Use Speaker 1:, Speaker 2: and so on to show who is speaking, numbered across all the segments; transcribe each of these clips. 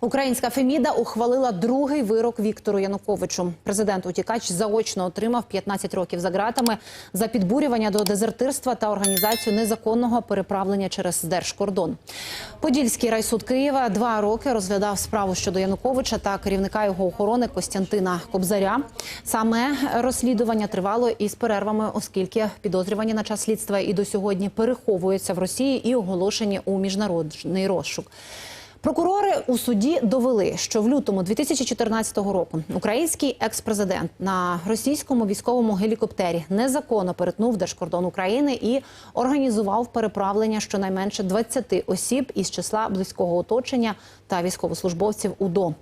Speaker 1: Українська Феміда ухвалила другий вирок Віктору Януковичу. Президент утікач заочно отримав 15 років за ґратами за підбурювання до дезертирства та організацію незаконного переправлення через держкордон. Подільський райсуд Києва два роки розглядав справу щодо Януковича та керівника його охорони Костянтина Кобзаря. Саме розслідування тривало із перервами, оскільки підозрювані на час слідства і до сьогодні переховуються в Росії і оголошені у міжнародний розшук. Прокурори у суді довели, що в лютому 2014 року український екс-президент на російському військовому гелікоптері незаконно перетнув держкордон України і організував переправлення щонайменше 20 осіб із числа близького оточення та військовослужбовців УДО.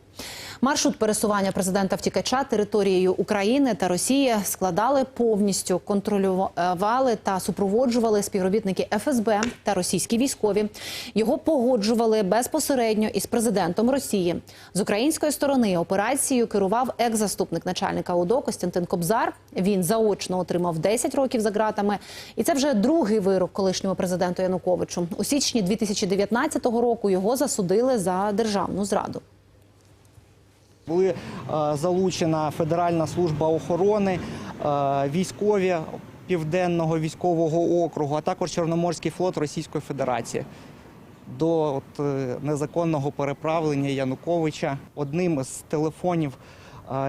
Speaker 1: Маршрут пересування президента втікача територією України та Росії складали повністю, контролювали та супроводжували співробітники ФСБ та російські військові. Його погоджували безпосередньо із президентом Росії. З української сторони операцією керував екс-заступник начальника УДО Костянтин Кобзар. Він заочно отримав 10 років за ґратами. І це вже другий вирок колишньому президенту Януковичу. У січні 2019 року його засудили за державну зраду.
Speaker 2: Були е, залучена Федеральна служба охорони, е, військові Південного військового округу, а також Чорноморський флот Російської Федерації. До от, е, незаконного переправлення Януковича одним з телефонів,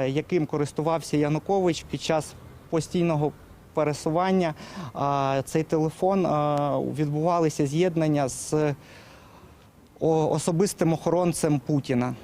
Speaker 2: яким користувався Янукович під час постійного пересування, цей телефон відбувалися з'єднання з особистим охоронцем Путіна.